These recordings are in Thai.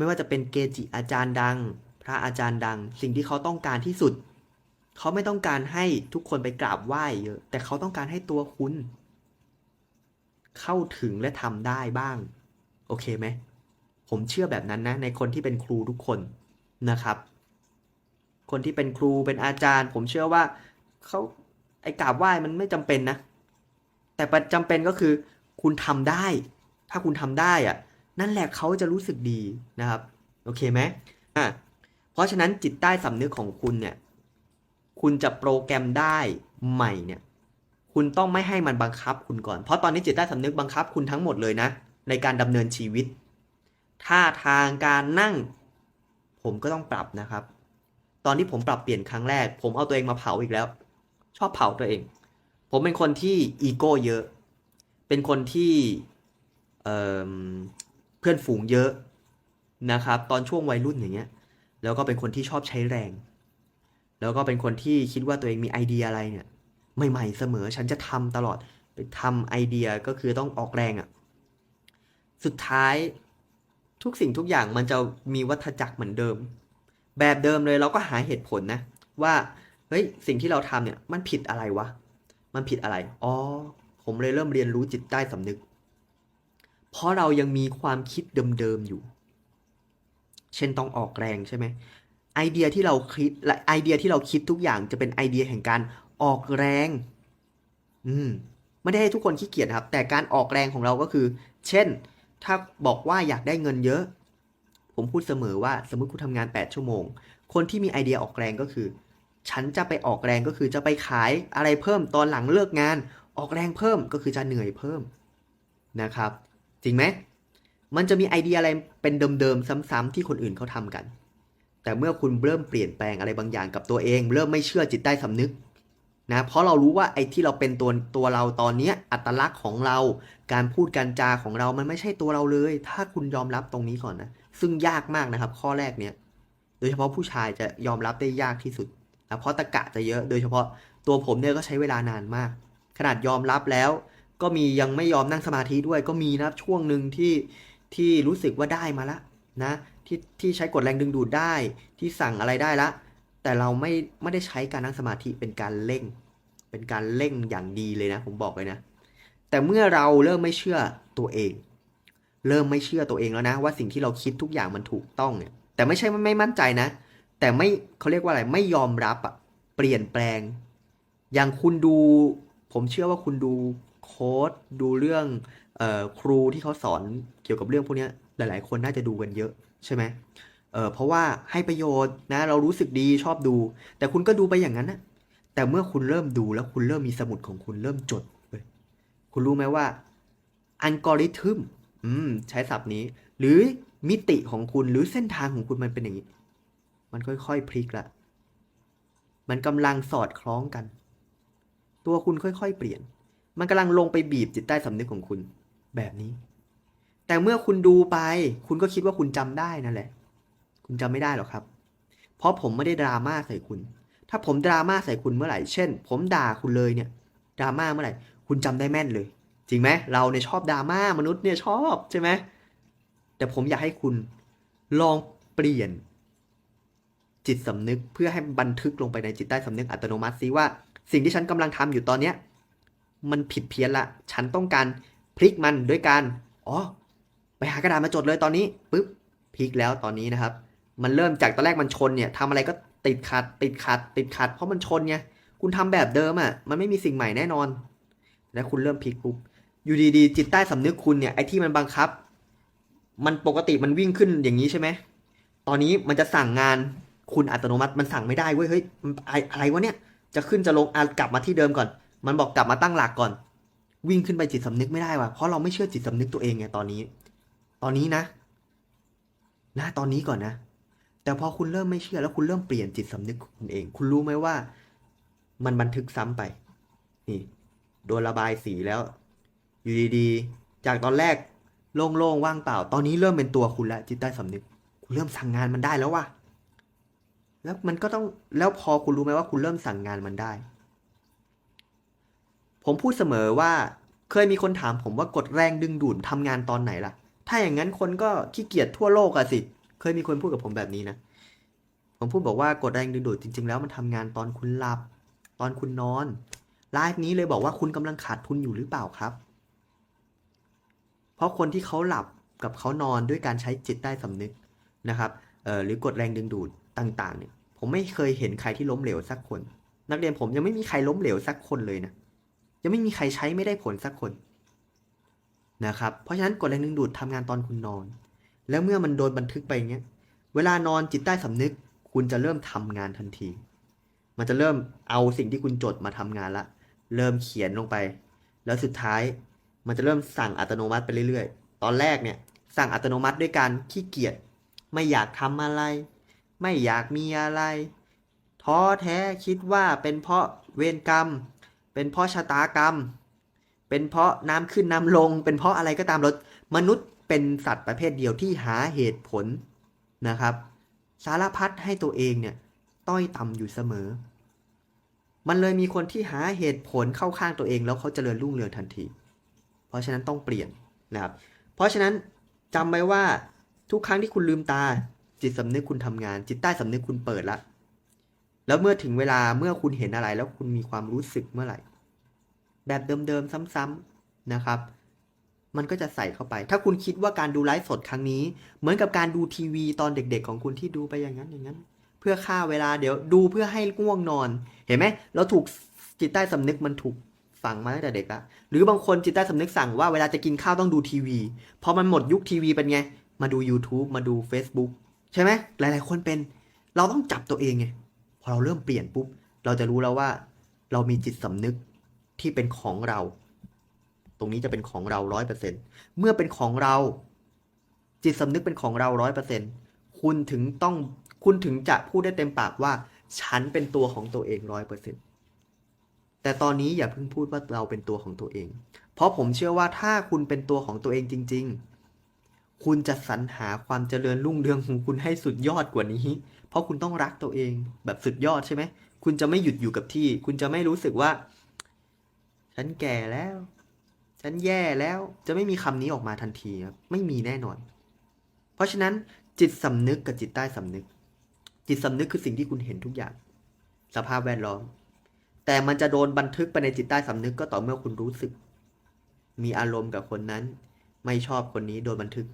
ไม่ว่าจะเป็นเกจิอาจารย์ดัง พระอาจารย์ดัง สิ่งที่เขาต้องการที่สุด เขาไม่ต้องการให้ทุกคนไปกราบไหว้เยอะ แต่เขาต้องการให้ตัวคุณ เข้าถึงและทำได้บ้าง โอเคไหม ผมเชื่อแบบนั้นนะ ในคนที่เป็นครูทุกคนนะครับ คนที่เป็นครูเป็นอาจารย์ ผมเชื่อว่าเขาไอ้กราบไหว้มันไม่จำเป็นนะ แต่ประจำเป็นก็คือ คุณทำได้ ถ้าคุณทำได้อะ นั่นแหละเขาจะรู้สึกดีนะครับ โอเคไหมอะเพราะฉะนั้นจิตใต้สำนึกของคุณเนี่ย คุณจะโปรแกรมได้ใหม่เนี่ย คุณต้องไม่ให้มันบังคับคุณก่อน เพราะตอนนี้จิตใต้สำนึกบังคับคุณทั้งหมดเลยนะ ในการดำเนินชีวิต ท่าทางการนั่ง ผมก็ต้องปรับนะครับ ตอนที่ผมปรับเปลี่ยนครั้งแรก ผมเอาตัวเองมาเผาอีกแล้ว ชอบเผาตัวเอง ผมเป็นคนที่อีโก้เยอะ เป็นคนที่ เพื่อนฝูงเยอะนะครับ ตอนช่วงวัยรุ่นอย่างเงี้ย แล้วก็เป็นคนที่ชอบใช้แรง แล้วก็เป็นคนที่คิดว่าตัวเองมีไอเดียอะไรเนี่ยใหม่ๆเสมอฉันจะทำตลอดไปทำไอเดียก็คือต้องออกแรงอะ่ะสุดท้ายทุกสิ่งทุกอย่างมันจะมีวัฏจักรเหมือนเดิม แบบเดิมเลยเราก็หาเหตุผลนะว่าเฮ้ยสิ่งที่เราทำเนี่ยมันผิดอะไรวะ มันผิดอะไร อ๋อ ผมเลยเริ่มเรียนรู้จิตใต้สำนึก เพราะเรายังมีความคิดเดิมๆอยู่ เช่นต้องออกแรงใช่ไหมไอเดียที่เราคิดและไอเดียที่เราคิดทุกอย่างจะเป็นไอเดียแห่งการออกแรง อืมไม่ได้ให้ทุกคนขี้เกียจครับ แต่การออกแรงของเราก็คือ เช่น ถ้าบอกว่าอยากได้เงินเยอะ ผมพูดเสมอว่าสมมติคุณทำงาน 8 ชั่วโมง คนที่มีไอเดียออกแรงก็คือ ฉันจะไปออกแรงก็คือจะไปขายอะไรเพิ่มตอนหลังเลิกงาน ออกแรงเพิ่มก็คือจะเหนื่อยเพิ่มนะครับ จริงไหมมันจะมีไอเดียอะไรเป็นเดิมๆซ้ำๆที่คนอื่นเขาทำกัน แต่เมื่อคุณเริ่มเปลี่ยนแปลงอะไรบางอย่างกับตัวเอง เริ่มไม่เชื่อจิตใต้สำนึกนะเพราะเรารู้ว่าไอ้ที่เราเป็นตัวตัวเราตอนเนี้ยอัตลักษณ์ของเรา การพูดการจาของเรามันไม่ใช่ตัวเราเลย ถ้าคุณยอมรับตรงนี้ก่อนนะ ซึ่งยากมากนะครับ ข้อแรกเนี้ยโดยเฉพาะผู้ชายจะยอมรับได้ยากที่สุดนะเพราะตะกะจะเยอะ โดยเฉพาะตัวผมเนี่ยก็ใช้เวลานานมาก ขนาดยอมรับแล้ว ก็มียังไม่ยอมนั่งสมาธิด้วยก็มีนะช่วงหนึ่งที่ที่รู้สึกว่าได้มาละนะที่ที่ใช้กดแรงดึงดูดได้ที่สั่งอะไรได้ละ แต่เราไม่ไม่ได้ใช้การนั่งสมาธิเป็นการเร่ง เป็นการเร่งอย่างดีเลยนะ ผมบอกเลยนะ แต่เมื่อเราเริ่มไม่เชื่อตัวเอง เริ่มไม่เชื่อตัวเองแล้วนะ ว่าสิ่งที่เราคิดทุกอย่างมันถูกต้องเนี่ย แต่ไม่ใช่ไม่มั่นใจนะ แต่ไม่เขาเรียกว่าอะไรไม่ยอมรับอะเปลี่ยนแปลง อย่างคุณดู ผมเชื่อว่าคุณดู โค้ดดูเรื่องออครูที่เขาสอนเกี่ยวกับเรื่องพวกนี้ยหลาย ๆ คนน่าจะดูกันเยอะใช่ไหมเเพราะว่าให้ประโยชน์นะเรารู้สึกดีชอบดู แต่คุณก็ดูไปอย่างนั้นนะแต่เมื่อคุณเริ่มดูแล้วคุณเริ่มมีสมุดของคุณเริ่มจดเลยคุณรู้ไหมว่าอัลกอริทึมอืมใช้ศัพท์นี้ หรือมิติของคุณหรือเส้นทางของคุณมันเป็นอย่างนี้ มันค่อยๆพลิกละมันกำลังสอดคล้องกัน ตัวคุณค่อยๆเปลี่ยน มันกำลังลงไปบีบจิตใต้สำนึกของคุณ แบบนี้ แต่เมื่อคุณดูไป คุณก็คิดว่าคุณจำได้นั่นแหละ คุณจำไม่ได้หรอกครับ เพราะผมไม่ได้ดราม่าใส่คุณ ถ้าผมดราม่าใส่คุณเมื่อไหร่ เช่น ผมด่าคุณเลยเนี่ย ดราม่าเมื่อไหร่ คุณจำได้แม่นเลย จริงไหม เราเนี่ยชอบดราม่ามนุษย์เนี่ยชอบใช่ไหม แต่ผมอยากให้คุณลองเปลี่ยนจิตสำนึกเพื่อให้บันทึกลงไปในจิตใต้สำนึกอัตโนมัติซิว่า สิ่งที่ฉันกำลังทำอยู่ตอนเนี้ย มันผิดเพี้ยนละ ฉันต้องการพลิกมันด้วยการ อ๋อ ไปหากระดาษมาจดเลยตอนนี้ปุ๊บพลิกแล้วตอนนี้นะครับ มันเริ่มจากตอนแรกมันชนเนี่ยทำอะไรก็ติดขัด ติดขัด ติดขัด เพราะมันชนไง คุณทำแบบเดิมอะ มันไม่มีสิ่งใหม่แน่นอน แล้วคุณเริ่มพลิกปุ๊บ อยู่ดีๆ จิตใต้สำนึกคุณเนี่ย ไอ้ที่มันบังคับ มันปกติมันวิ่งขึ้นอย่างนี้ใช่ไหม ตอนนี้มันจะสั่งงานคุณอัตโนมัติ มันสั่งไม่ได้เว้ย เฮ้ย อะไรวะเนี่ย จะขึ้นจะลงอกลับมาที่เดิมก่อน มันบอกกลับมาตั้งหลักก่อน วิ่งขึ้นไปจิตสำนึกไม่ได้ว่ะเพราะเราไม่เชื่อจิตสำนึกตัวเองไงตอนนี้ ตอนนี้นะนะตอนนี้ก่อนนะ แต่พอคุณเริ่มไม่เชื่อแล้วคุณเริ่มเปลี่ยนจิตสำนึกคุณเอง คุณรู้ไหมว่า มันบันทึกซ้ำไป นี่โดนระบายสีแล้ว อยู่ดีๆ จากตอนแรกโล่งๆว่างเปล่า ตอนนี้เริ่มเป็นตัวคุณแล้วจิตใต้สำนึก คุณเริ่มสั่งงานมันได้แล้วว่ะแล้วมันก็ต้องแล้วพอคุณรู้ไหมว่าคุณเริ่มสั่งงานมันได้ ผมพูดเสมอว่าเคยมีคนถามผมว่ากดแรงดึงดูดทำงานตอนไหนล่ะ ถ้าอย่างนั้นคนก็ขี้เกียจทั่วโลกอะสิ เคยมีคนพูดกับผมแบบนี้นะ ผมพูดบอกว่ากดแรงดึงดูดจริง ๆ แล้วมันทำงานตอนคุณหลับ ตอนคุณนอนไลฟ์นี้เลยบอกว่าคุณกำลังขาดทุนอยู่หรือเปล่าครับ เพราะคนที่เขาหลับกับเขานอนด้วยการใช้จิตใต้สำนึกนะครับหรือกดแรงดึงดูดต่าง ๆ เนี่ย ผมไม่เคยเห็นใครที่ล้มเหลวสักคน นักเรียนผมยังไม่มีใครล้มเหลวสักคนเลยนะ ยังไม่มีใครใช้ไม่ได้ผลสักคนนะครับ เพราะฉะนั้นกดแรงดึงดูดทำงานตอนคุณนอน แล้วเมื่อมันโดนบันทึกไปอย่างเงี้ย เวลานอนจิตใต้สำนึก คุณจะเริ่มทำงานทันที มันจะเริ่มเอาสิ่งที่คุณจดมาทำงานละ เริ่มเขียนลงไป แล้วสุดท้าย มันจะเริ่มสั่งอัตโนมัติไปเรื่อยๆ ตอนแรกเนี่ยสั่งอัตโนมัติด้วยการขี้เกียจ ไม่อยากทำอะไร ไม่อยากมีอะไร ท้อแท้คิดว่าเป็นเพราะเวรกรรม เป็นเพราะชะตากรรม เป็นเพราะน้ำขึ้นน้ำลง เป็นเพราะอะไรก็ตามรถมนุษย์เป็นสัตว์ประเภทเดียวที่หาเหตุผลนะครับ สารพัดให้ตัวเองเนี่ยต้อยต่ำอยู่เสมอ มันเลยมีคนที่หาเหตุผลเข้าข้างตัวเองแล้วเขาเจริญรุ่งเรืองทันที เพราะฉะนั้นต้องเปลี่ยนนะครับ เพราะฉะนั้นจำไว้ว่าทุกครั้งที่คุณลืมตาจิตสำนึกคุณทำงาน จิตใต้สำนึกคุณเปิดละ แล้วเมื่อถึงเวลาเมื่อคุณเห็นอะไร แล้วคุณมีความรู้สึกเมื่อไหร่ แบบเดิมๆซ้ำๆนะครับ มันก็จะใส่เข้าไป ถ้าคุณคิดว่าการดูไลฟ์สดครั้งนี้ เหมือนกับการดูทีวีตอนเด็ก ๆ ของคุณที่ดูไปอย่างนั้นอย่างนั้น เพื่อฆ่าเวลาเดี๋ยวดูเพื่อให้ง่วงนอน เห็นไหมเราถูกจิตใต้สำนึกมันถูกฝังมาตั้งแต่เด็กละหรือบางคนจิตใต้สำนึกสั่งว่าเวลาจะกินข้าวต้องดูทีวี พอมันหมดยุคทีวีเป็นไง มาดู YouTube มาดู Facebook ใช่ไหมหลาย ๆ คนเป็น เราต้องจับตัวเองไง พอเราเริ่มเปลี่ยนปุ๊บ เราจะรู้แล้วว่า เรามีจิตสำนึกที่เป็นของเรา ตรงนี้จะเป็นของเราร้อยเปอร์เซ็นเมื่อเป็นของเรา จิตสำนึกเป็นของเราร้อยเปอร์เซ็นคุณถึงต้องคุณถึงจะพูดได้เต็มปากว่า ฉันเป็นตัวของตัวเองร้อยเปอร์เซ็นแต่ตอนนี้อย่าเพิ่งพูดว่าเราเป็นตัวของตัวเอง เพราะผมเชื่อว่าถ้าคุณเป็นตัวของตัวเองจริง ๆ คุณจะสรรหาความเจริญรุ่งเรืองของคุณให้สุดยอดกว่านี้ เพราะคุณต้องรักตัวเองแบบสุดยอดใช่ไหม คุณจะไม่หยุดอยู่กับที่ คุณจะไม่รู้สึกว่า ฉันแก่แล้ว ฉันแย่แล้ว จะไม่มีคำนี้ออกมาทันทีครับ ไม่มีแน่นอน เพราะฉะนั้นจิตสำนึกกับจิตใต้สำนึก จิตสำนึกคือสิ่งที่คุณเห็นทุกอย่าง สภาพแวดล้อม แต่มันจะโดนบันทึกไปในจิตใต้สำนึกก็ต่อเมื่อคุณรู้สึก มีอารมณ์กับคนนั้น ไม่ชอบคนนี้โดนบันทึก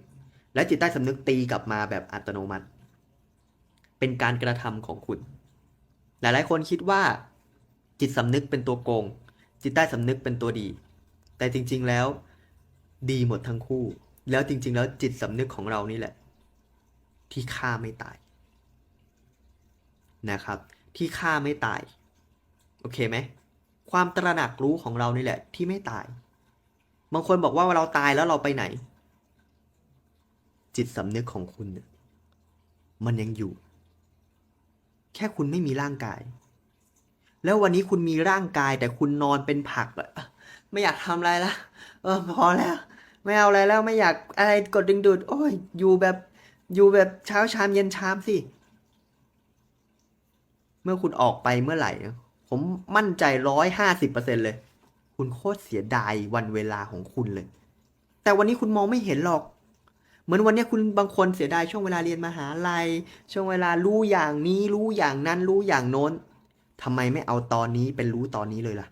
และจิตใต้สำนึกตีกลับมาแบบอัตโนมัติ เป็นการกระทำของคุณ หลายๆ คนคิดว่า จิตสำนึกเป็นตัวโกง จิตใต้สำนึกเป็นตัวดี แต่จริง ๆ แล้ว ดีหมดทั้งคู่ แล้วจริง ๆ แล้วจิตสำนึกของเรานี่แหละ ที่ฆ่าไม่ตาย นะครับ ที่ฆ่าไม่ตาย โอเคไหม ความตระหนักรู้ของเรานี่แหละ ที่ไม่ตาย บางคนบอกว่าเราตายแล้วเราไปไหน จิตสำนึกของคุณเนี่ยมันยังอยู่ แค่คุณไม่มีร่างกาย แล้ววันนี้คุณมีร่างกาย แต่คุณนอนเป็นผักอะไม่อยากทำอะไรละเออพอแล้ว ไม่เอาอะไรแล้วไม่อยากอะไรกดดึงดูด โอ้ยอยู่แบบอยู่แบบเช้าชามเย็นชามสิเมื่อคุณออกไปเมื่อไหร่ ผมมั่นใจร้อยห้าสิบเปอร์เซ็นเลย คุณโคตรเสียดายวันเวลาของคุณเลย แต่วันนี้คุณมองไม่เห็นหรอก เหมือนวันนี้คุณบางคนเสียดายช่วงเวลาเรียนมหาลัย ช่วงเวลารู้อย่างนี้รู้อย่างนั้นรู้อย่างโน้นทำไมไม่เอาตอนนี้เป็นรู้ตอนนี้เลยล่ะ